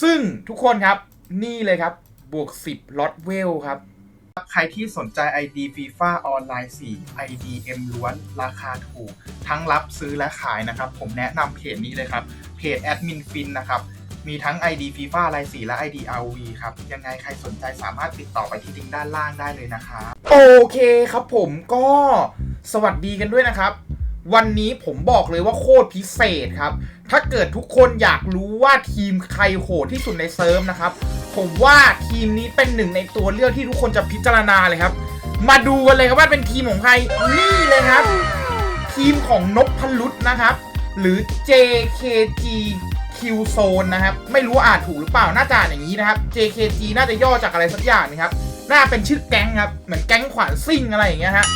ซึ่งทุกคนครับนี่เลยครับ บวก 10ล็อตเวลครับ ใครที่สนใจ ID FIFA ออนไลน์ 4 IDM ล้วน ราคาถูก ทั้งรับซื้อและขายนะครับ ผมแนะนำเพจนี้เลยครับ เพจแอดมินฟินนะครับมีทั้ง ID FIFA ลาย4และ ID RV ครับ ยังไงใครสนใจสามารถติดต่อไปที่ลิงก์ด้านล่างได้เลยนะครับ โอเคครับผมก็สวัสดีกันด้วยนะครับ วันนี้ผมบอกเลยว่าโคตรพิเศษครับ ถ้าเกิดทุกคนอยากรู้ว่าทีมใครโหดที่สุดในเซิร์ฟนะครับ ผมว่าทีมนี้เป็นหนึ่งในตัวเลือกที่ทุกคนจะพิจารณาเลยครับ มาดูกันเลยครับว่าเป็นทีมของใคร นี่เลยครับ ทีมของนพพลุตนะครับ หรือ JKG Q Zone นะครับ ไม่รู้อ่านถูกหรือเปล่า น่าจะอ่านอย่างนี้นะครับ JKG น่าจะย่อจากอะไรสักอย่างนะครับ น่าเป็นชื่อแก๊งครับ เหมือนแก๊งขวานซิ่งอะไรอย่างเงี้ยฮะ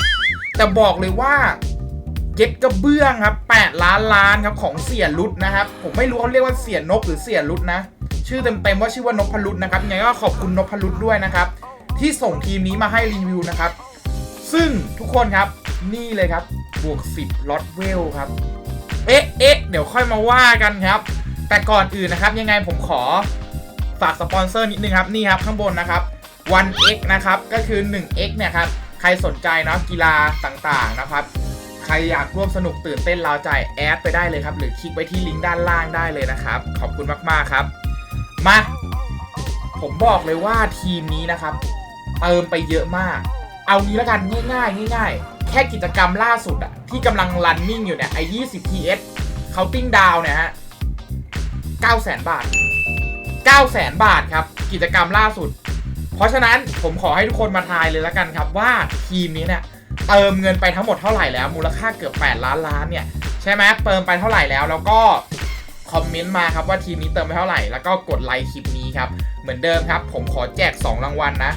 แต่บอกเลยว่า เก็ตกระเบื้องครับ 8 ล้านล้านครับของเสียรุดนะครับ ผมไม่รู้เขาเรียกว่าเสียนกหรือเสียรุดนะ ชื่อเต็มๆว่าชื่อว่านพรุษนะครับยังไงก็ขอบคุณนพรุษด้วยนะครับ ที่ส่งทีมนี้มาให้รีวิวนะครับ ซึ่งทุกคนครับนี่เลยครับบวก 10ล็อตเวลครับ เอ๊ะเอ๊ะเดี๋ยวค่อยมาว่ากันครับ แต่ก่อนอื่นนะครับ ยังไงผมขอฝากสปอนเซอร์นิดนึงครับ นี่ครับข้างบนนะครับ 1x นะครับ ก็คือ 1x เนี่ยครับ ใครสนใจเนาะกีฬาต่างๆนะครับ ใครอยากร่วมสนุกตื่นเต้นราวใจแอดไปได้เลยครับ หรือคลิกไว้ที่ลิงก์ด้านล่างได้เลยนะครับ ขอบคุณมากๆครับ มา ผมบอกเลยว่าทีมนี้นะครับเติมไปเยอะมาก เอางี้แล้วกันง่ายๆง่าย ๆ แค่กิจกรรมล่าสุดอะที่กำลังรันนิ่งอยู่เนี่ยไอ้20 PS counting down เนี่ยฮะ900,000 บาท 900,000 บาทครับ กิจกรรมล่าสุด เพราะฉะนั้นผมขอให้ทุกคนมาทายเลยแล้วกันครับว่าทีมนี้เนี่ย เติมเงินไปทั้งหมดเท่าไหร่แล้ว มูลค่าเกือบ 8 ล้านล้านเนี่ยใช่ไหมเติมไปเท่าไหร่แล้ว แล้วก็คอมเมนต์มาครับว่าทีมนี้เติมไปเท่าไหร่ แล้วก็กดไลค์คลิปนี้ครับ เหมือนเดิมครับ ผมขอแจก 2 รางวัลนะ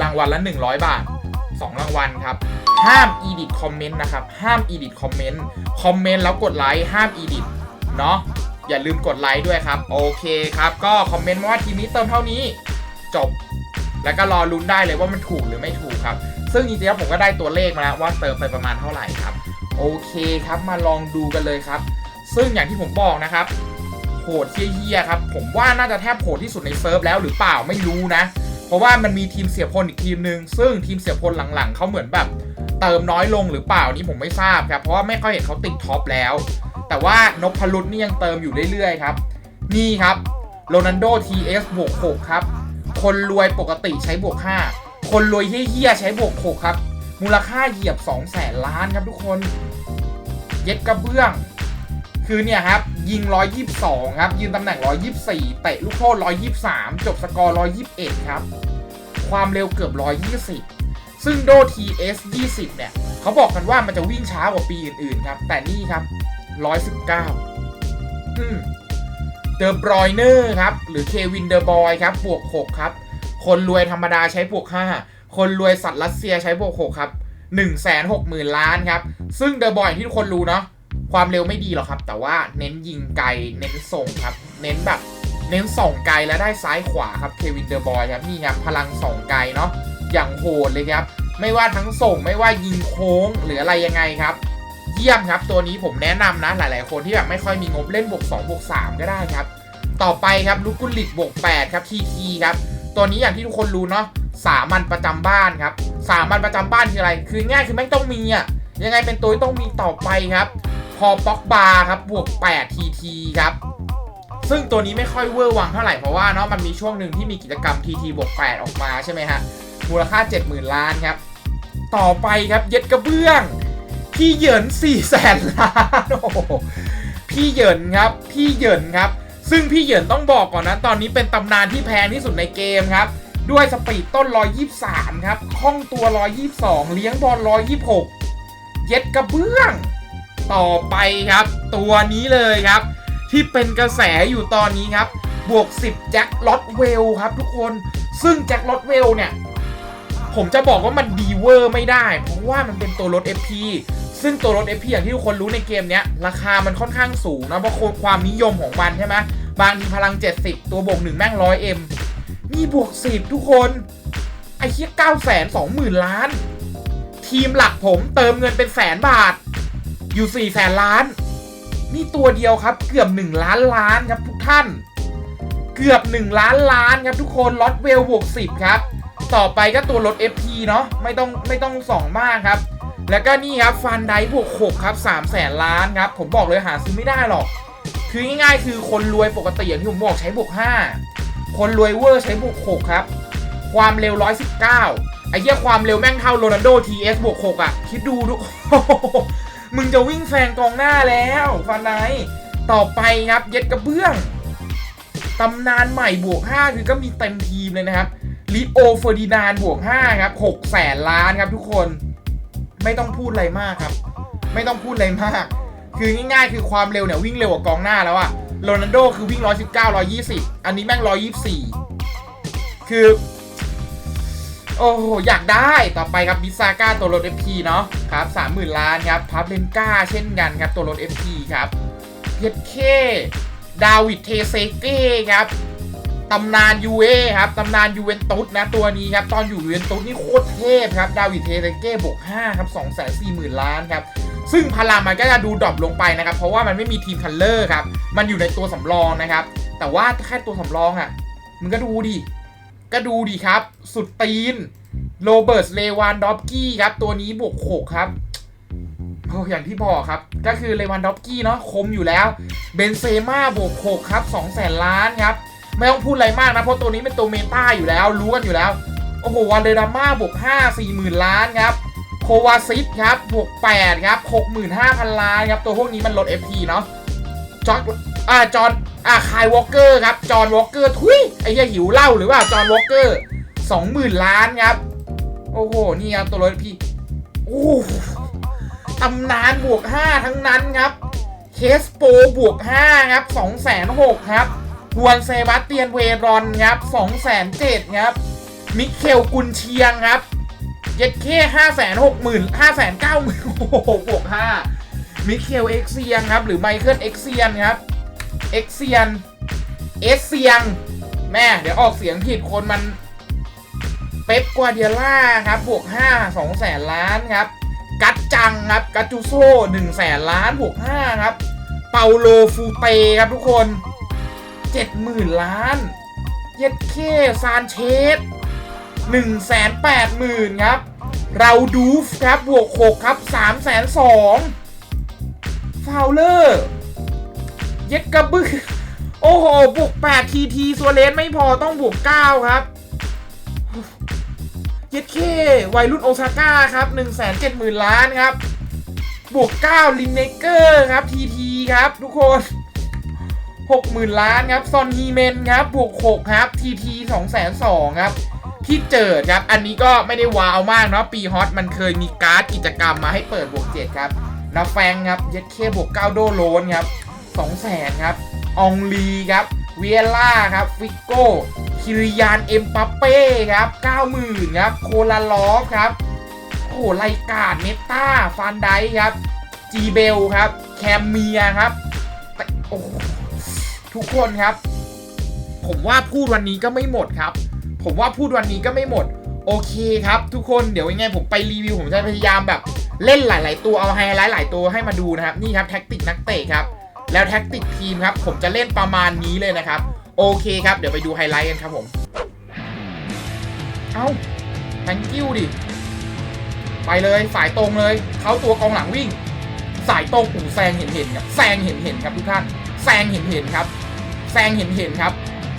รางวัลละ 100 บาท 2 รางวัลครับ ห้าม edit คอมเมนต์นะครับ ห้าม edit คอมเมนต์ คอมเมนต์แล้วกดไลค์ ห้าม edit เนาะ อย่าลืมกดไลค์ด้วยครับ โอเคครับ ก็คอมเมนต์มาว่าทีมนี้เติมเท่านี้ จบ แล้วก็รอลุ้นได้เลยว่ามันถูกหรือไม่ถูกครับ ซึ่งจริงๆผมก็ได้ตัวเลขมาแล้วว่าเติมไปประมาณเท่าไหร่ครับ โอเคครับมาลองดูกันเลยครับ ซึ่งอย่างที่ผมบอกนะครับโหดเฮี้ยๆครับ ผมว่าน่าจะแทบโหดที่สุดในเซิร์ฟแล้วหรือเปล่าไม่รู้นะ เพราะว่ามันมีทีมเสียพลอีกทีมหนึ่งซึ่งทีมเสียพลหลังๆเขาเหมือนแบบเติมน้อยลงหรือเปล่านี่ผมไม่ทราบครับ เพราะว่าไม่ค่อยเห็นเขาติดท็อปแล้ว แต่ว่านพลุตนี่ยังเติมอยู่เรื่อยๆครับ นี่ครับโรนันโด TS บวก6ครับ คนรวยปกติใช้บวก5 คนรวยเฮี้ยใช้บวก6ครับ มูลค่าเหยียบ2แสนล้านครับทุกคน เย็ดกระเบื้อง คือเนี่ยครับ ยิง 122 ครับ ยืนตำแหน่ง 124 เตะลูกโทษ 123 จบสกอร์ 121 ครับ ความเร็วเกือบ 120 ซึ่งโด TS 20 เนี่ย เขาบอกกันว่ามันจะวิ่งช้ากว่าปีอื่น ๆ ครับ แต่นี่ครับ 119 อืมเดอะบรอยเนอร์ครับ หรือเควินเดอะบอยครับ บวก 6 ครับ คนรวยธรรมดาใช้บวก5คนรวยสัตว์รัสเซียใช้บวก6ครับ1 6 0 0 0 0ล้านครับ ซึ่งเดอะบอยที่ทุกคนรู้เนาะความเร็วไม่ดีหรอกครับ แต่ว่าเน้นยิงไกลเน้นส่งครับ เน้นแบบ เน้นส่งไกลและได้ซ้ายขวาครับเควินเดอะบอยครับนี่ครับพลังส่งไกลเนาะอย่างโหดเลยครับ ไม่ว่าทั้งส่งไม่ว่ายิงโค้งหรืออะไรยังไงครับ เยี่ยมครับตัวนี้ผมแนะนำนะหลาย ๆ คนที่แบบไม่ค่อยมีงบเล่นบวก2บวก3ก็ได้ครับ ต่อไปครับลูกกุลิตบวก8ครับทีทีครับ ตัวนี้อย่างที่ทุกคนรู้เนาะสามัญประจำบ้านครับ สามัญประจำบ้านคืออะไร คือง่ายคือไม่ต้องมีอะยังไงเป็นตัวที่ต้องมีต่อไปครับ พอป็อกบาร์ครับบวก8ทีทีครับซึ่งตัวนี้ไม่ค่อยเวอร์วังเท่าไหร่ เพราะว่าเนาะมันมีช่วงหนึ่งที่มีกิจกรรม TT บวก8ออกมาใช่ไหมฮะมูลค่า 70,000 ล้านครับ ต่อไปครับเย็ดกระเบื้อง พี่เหยิน4แสนล้านโอ้โหพี่เหยินครับ พี่เหยินครับ ซึ่งพี่เหยินต้องบอกก่อนนะตอนนี้เป็นตำนานที่แพงที่สุดในเกมครับ ด้วยสปีดต้น 123 ครับคล่องตัว 122 เลี้ยงบอล 126 เย็ดกระเบื้อง ต่อไปครับ ตัวนี้เลยครับ ที่เป็นกระแสอยู่ตอนนี้ครับ บวก 10 แจ็คลอตเวลครับทุกคนซึ่งแจ็คลอตเวลเนี่ย ผมจะบอกว่ามันดีเวอร์ไม่ได้ เพราะว่ามันเป็นตัวลด FP ซึ่งตัวลด FP อย่างที่ทุกคนรู้ในเกมเนี้ย ราคามันค่อนข้างสูงนะเพราะความนิยมของมันใช่ไหมบางทีพลัง 70 ตัวบวก1แม่ง 100M นี่บวก 10 ทุกคน ไอ้เคีย9แสน2หมื่นล้าน ทีมหลักผมเติมเงินเป็นแสนบาท อยู่4แสนล้าน นี่ตัวเดียวครับเกือบ 1 ล้านล้านครับทุกท่าน เกือบ 1 ล้านล้านครับทุกคนล็อตเวลบวก10 ครับ ต่อไปก็ตัวรถ FP เนาะไม่ต้องไม่ต้องส่องมากครับ แล้วก็นี่ครับฟันไดบวก6ครับ3แสนล้านครับ ผมบอกเลยหาซื้อไม่ได้หรอก คือง่ายๆคือคนรวยปกติอย่างที่ผมบอกใช้บวก5คนรวยเวอร์ใช้บวก6ครับ ความเร็ว119ไอ้เหี้ยความเร็วแม่งเท่าโรนัลโด TS บวก6อะ คิดดูทุกมึงจะวิ่งแซงกองหน้าแล้วฟันไดต่อไปครับเย็ดกระเบื้องตำนานใหม่บวก 5 คือก็มีเต็มทีมเลยนะครับลิโอเฟอร์ดินานบวก 5 ครับ6แสนล้านครับทุกคน ไม่ต้องพูดอะไรมากครับ ไม่ต้องพูดอะไรมาก คือง่ายๆ คือความเร็วเนี่ยวิ่งเร็วกว่ากองหน้าแล้วอะโรนัลโดคือวิ่ง 119 120 อันนี้แม่ง 124 คือ โอ้โห อยากได้ต่อไปครับบิซาก้าตัวรถ FP เนาะครับ 30,000 ล้านครับพับเลนก้าเช่นกันครับตัวรถ FP ครับเย็ดเคดาวิดเทเซเก้ครับ ตำนานยูเอครับตำนานยูเวนตุสนะตัวนี้ครับตอนอยู่ยูเวนตุสนี่โคตรเทพครับดาวิดเทเซเก้บวก5ครับ2 4 0 0 0 0 ล้านครับซึ่งพลังมันก็จะดูดรอปลงไปนะครับเพราะว่ามันไม่มีทีมคัลเลอร์ครับมันอยู่ในตัวสำรองนะครับแต่ว่าแค่ตัวสำรองอะ่ะมึงก็ดูดิก็ดูดิครับ สุดตีนโรเบิร์ตเลวานดอฟกี้ครับตัวนี้บวก6ครับโอ้อย่างที่บอกครับ ก็คือเลวานดอฟกี้เนาะคมอยู่แล้ว เบนเซม่าบวก6ครับ2แสนล้านครับ ไม่ต้องพูดอะไรมากนะ เพราะตัวนี้เป็นตัวเมตาอยู่แล้ว รู้กันอยู่แล้ว โอ้โหวันเดราม่าบวก5 4หมื่นล้านครับ โควาซิตครับบวก8ครับ65,000 ล้านครับ ตัวพวกนี้มันลด FP เนาะจอร์ดอ่าจอห์นอ่าคายวอลเกอร์ครับจอห์นวอลเกอร์ทุยไอ้เหี้ยหิวเหล้าหรือว่าจอห์นวอลเกอร์20,000 ล้านครับ โอ้โห นี่ครับตัวรถ FP โอ้ตำนานบวก 5 ทั้งนั้นครับเคสโปบวก 5 ครับ2 6 0 0 0ครับ ฮวนเซบาสเตียนเวรอนครับ2 7 0 0 0ครับ มิเคลกุนเชียงครับ เย็ดเคห้าแสนหกหมื่นห้าแสนเก้าหมื่นโอ้โหบวกห้ามิเคลเอ็กเซียนครับ หรือไมเคิลเอ็กเซียนครับ เอ็กเซียน เอสเซียง แม่ เดี๋ยวออกเสียงผิดคนมัน เป๊ปกวาเดียล่าครับ บวกห้าสองแสนล้านครับ กัดจังครับ กัจจูโซ่หนึ่งแสนล้านบวกห้าครับ เปาโลฟูเตครับทุกคน เจ็ดหมื่นล้านเย็ดเคซานเชส1 8 0 0 0 0ครับ เราดูฟครับบวก6ครับ3 2 0 0 0ฟาวเลอร์เย็ดกระบึกโอ้โหบวก8ทีทีซัวเลสไม่พอต้องบวก9ครับเย็ดเควัยรุ่นโอซาก้าครับ1 7 0 0 0 0ล้านครับ บวก9ลินเนเกอร์ครับทีทีครับทุกคน 60,000 ล้านครับ ซอนฮีเมนครับ บวก 6 ครับ ทีที2 2 0 0ครับ ที่เจิดครับ อันนี้ก็ไม่ได้ว้าวมากเนาะ ปีฮอตมันเคยมีการ์ดกิจกรรมมาให้เปิดบวก 7 ครับนาแฟงครับ เย็ดเคบวก 9 โดโลนครับ2แสนครับ องลีครับ เวียล่าครับ ฟิโก้ คิริยานเอ็มปัปเป้ครับ90,000ครับ โคลาลอฟครับ โอ้โหไลกาดเนต้า ฟานไดครับ จีเบลครับ แคมเมียครับ โอ้ ทุกคนครับ ผมว่าพูดวันนี้ก็ไม่หมดครับ ผมว่าพูดวันนี้ก็ไม่หมด โอเคครับ ทุกคนเดี๋ยวยังไงผมไปรีวิวผมจะพยายามแบบ เล่นหลาย ๆ ตัวเอาไฮไลท์หลายตัวให้มาดูนะครับนี่ครับแท็กติกนักเตะครับ แล้วแท็กติกทีมครับ ผมจะเล่นประมาณนี้เลยนะครับ โอเคครับ เดี๋ยวไปดูไฮไลท์กันครับผม เอ้า thank you ดิไปเลยสายตรงเลยเขาตัวกองหลังวิ่ง สายตรงอู่แซงเห็นเห็นครับแซงเห็นเห็นครับทุกท่านแซงเห็นเห็นครับ ซงเห็นเห็นครับ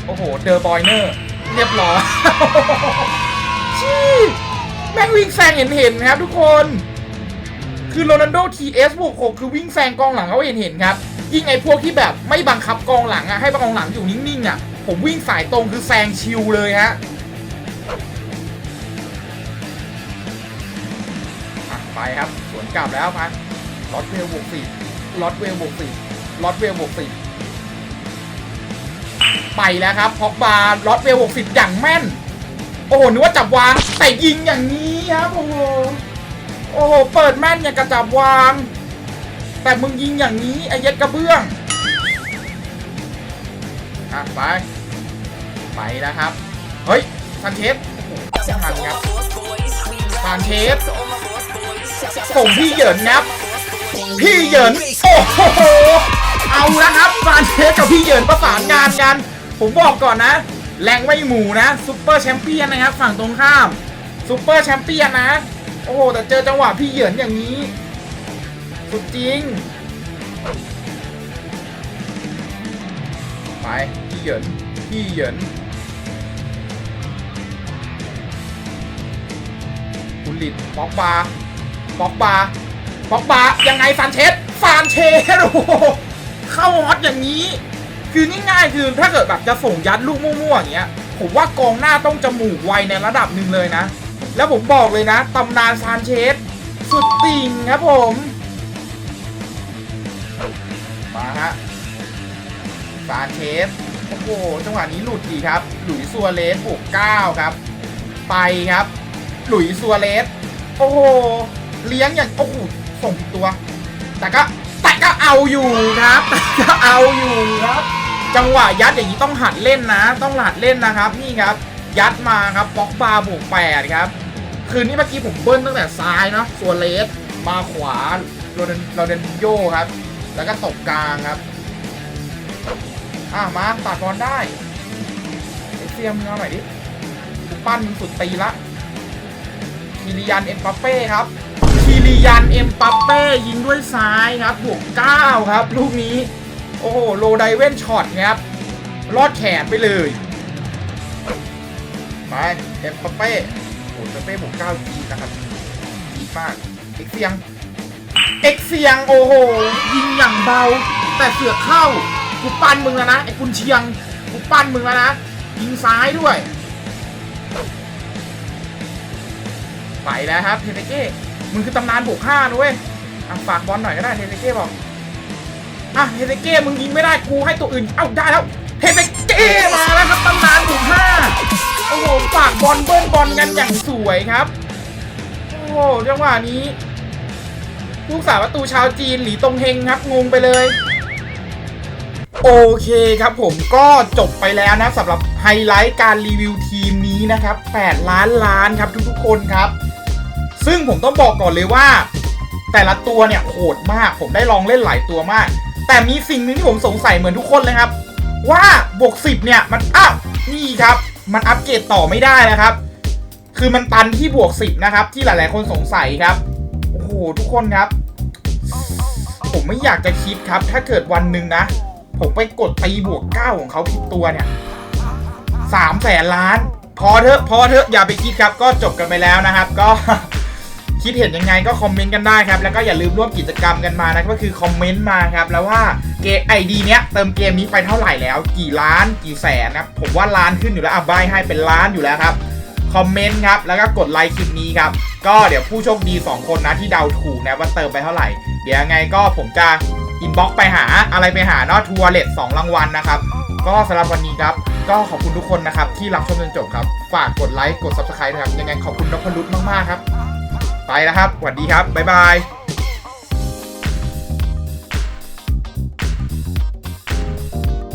โอ้โหเดอร์บอยเนอร์ เรียบร้อยชี่แม่งวิ่งแซงเห็นเห็นครับทุกคน คือโรนัลโดทีเอสบวกหกคือวิ่งแซงกองหลังเขาเห็นเห็นครับ ยิ่งไอ้พวกที่แบบไม่บังคับกองหลังอะให้กองหลังอยู่นิ่งๆอะผมวิ่งสายตรงคือแซงชิวเลยฮะไปครับ สวนกลับแล้วพันลอตเวลบวกสี่ลอตเวลบวกสี่ลอตเวลบวกสี่ ไปแล้วครับพ็อกบาร์ลอตเวลบวกสิบอย่างแม่น โอ้โหนึกว่าจับวางแต่ยิงอย่างนี้ครับโอ้โหโอ้โหเปิดแม่นอย่างกระจับวาง แต่มึงยิงอย่างนี้ไอ้เย็ดกระเบื้องอะไป ไปแล้วครับ เฮ้ยซันเชสโอ้โหไม่ทันครับซันเชสส่งพี่เหยินครับพี่เหยิน โอ้โห เอาละครับซานเชสกับพี่เหยินประสานงานกัน ผมบอกก่อนนะ แรงไม่หมูนะซูเปอร์แชมเปี้ยนนะครับ ฝั่งตรงข้ามซูเปอร์แชมเปี้ยนนะ โอ้โห แต่เจอจังหวะพี่เหยินอย่างนี้ สุดจริง ไปพี่เหยินพี่เหยินคุณลิดป๊อกบาป๊อกบาป๊อกบายังไงฟานเชสฟานเชสโอ้โหเข้าฮอตอย่างนี้ คือง่ายๆคือถ้าเกิดแบบจะส่งยัดลูกมั่วๆอย่างเงี้ยผมว่ากองหน้าต้องจมูกไวในระดับหนึ่งเลยนะ แล้วผมบอกเลยนะตำนานซานเชสสุดติ่งครับผม มาฮะซานเชสโอ้โหจังหวะนี้หลุดดีครับ หลุยส์ซัวเรสบวก9ครับ ไปครับ หลุยส์ซัวเรสโอ้โหเลี้ยงอย่างโอ้โหส่งผิดตัว แต่ก็แต่ก็เอาอยู่ครับแต่ก็เอาอยู่ครับ จังหวะยัดอย่างนี้ต้องหัดเล่นนะ ต้องหัดเล่นนะครับ นี่ครับ ยัดมาครับบล็อกบาร์บวก8ครับ คืนนี้เมื่อกี้ผมเบิ้ลตั้งแต่ซ้ายเนาะส่วนเลสมาขวาโรเดนโรเดนโยครับ แล้วก็ตกกลางครับอะมาตัดบอลได้เซียมงเอาหน่อยดิปั้นมึงสุดตีละคิริยันเอ็มปัปเป้ครับคิริยันเอ็มปัปเป้ยิงด้วยซ้ายครับบวก9ครับ ลูกนี้ โอ้โหโลไดเว่นช็อตครับลอดแขนไปเลย ไปเอ็มปัปเป้โอ้โหเอ็มปัปเป้บวก9จีดนะครับจีมากเอ็กเซียงเอ็กเซียงโอ้โหยิงอย่างเบา แต่เสือกเข้ากูปั้นมึงแล้วนะไอ้กุนเชียงกูปั้นมึงแล้วนะยิงซ้ายด้วย ไปแล้วครับเทเตเก้มึงคือตำนานบวกห้านะเว้ยอะฝากบอลหน่อยก็ได้เทเตเก้บอก อะเทเตเก้มึงยิงไม่ได้กูให้ตัวอื่น เอ้าได้แล้วเทเตเก้มาแล้วครับตำนานบวกห้าโอ้โหฝากบอลเบิ้ลบอลกันอย่างสวยครับ โอ้โหจังหวะนี้ผู้สาวประตูชาวจีนหลีตงเฮงครับงงไปเลย โอเคครับผมก็จบไปแล้วนะสำหรับไฮไลท์การรีวิวทีมนี้นะครับ 8 ล้านล้านครับทุกๆคนครับ ซึ่งผมต้องบอกก่อนเลยว่า แต่ละตัวเนี่ยโหดมากผมได้ลองเล่นหลายตัวมาก แต่มีสิ่งหนึ่งที่ผมสงสัยเหมือนทุกคนเลยครับ ว่าบวก10 เนี่ยมันอ้าวนี่ครับ มันอัปเกรดต่อไม่ได้นะครับ คือมันตันที่บวก10นะครับ ที่หลายๆ คนสงสัยครับโอ้โหทุกคนครับ ผมไม่อยากจะคิดครับ ถ้าเกิดวันหนึ่งนะ ผมไปกดตีบวก9ของเขาผิดตัวเนี่ยสามแสนล้าน พอเถอะพอเถอะอย่าไปคิดครับ ก็จบกันไปแล้วนะครับ ก็ คิดเห็นยังไงก็คอมเมนต์กันได้ครับ แล้วก็อย่าลืมร่วมกิจกรรมกันมานะก็คือคอมเมนต์มาครับ แล้วว่าเกมไอดีเนี้ยเติมเกมนี้ไปเท่าไหร่แล้ว กี่ล้านกี่แสนนะครับผมว่าล้านขึ้นอยู่แล้วอะใบให้เป็นล้านอยู่แล้วครับคอมเมนต์ครับ แล้วก็กดไลค์คลิปนี้ครับ ก็เดี๋ยวผู้โชคดี 2 คนนะที่เดาถูกนะว่าเติมไปเท่าไหร่ เดี๋ยวยังไงก็ผมจะอินบ็อกไปหาอะไรไปหาเนาะทัวร์เลทสองรางวัลนะครับ ก็สำหรับวันนี้ครับ ก็ขอบคุณทุกคนนะครับ ที่รับชมจนจบครับ ฝากกดไลค์กด subscribe นะครับ ยังไงขอบคุณนพรุษมากๆครับ ไปแล้วครับสวัสดีครับบ๊ายบาย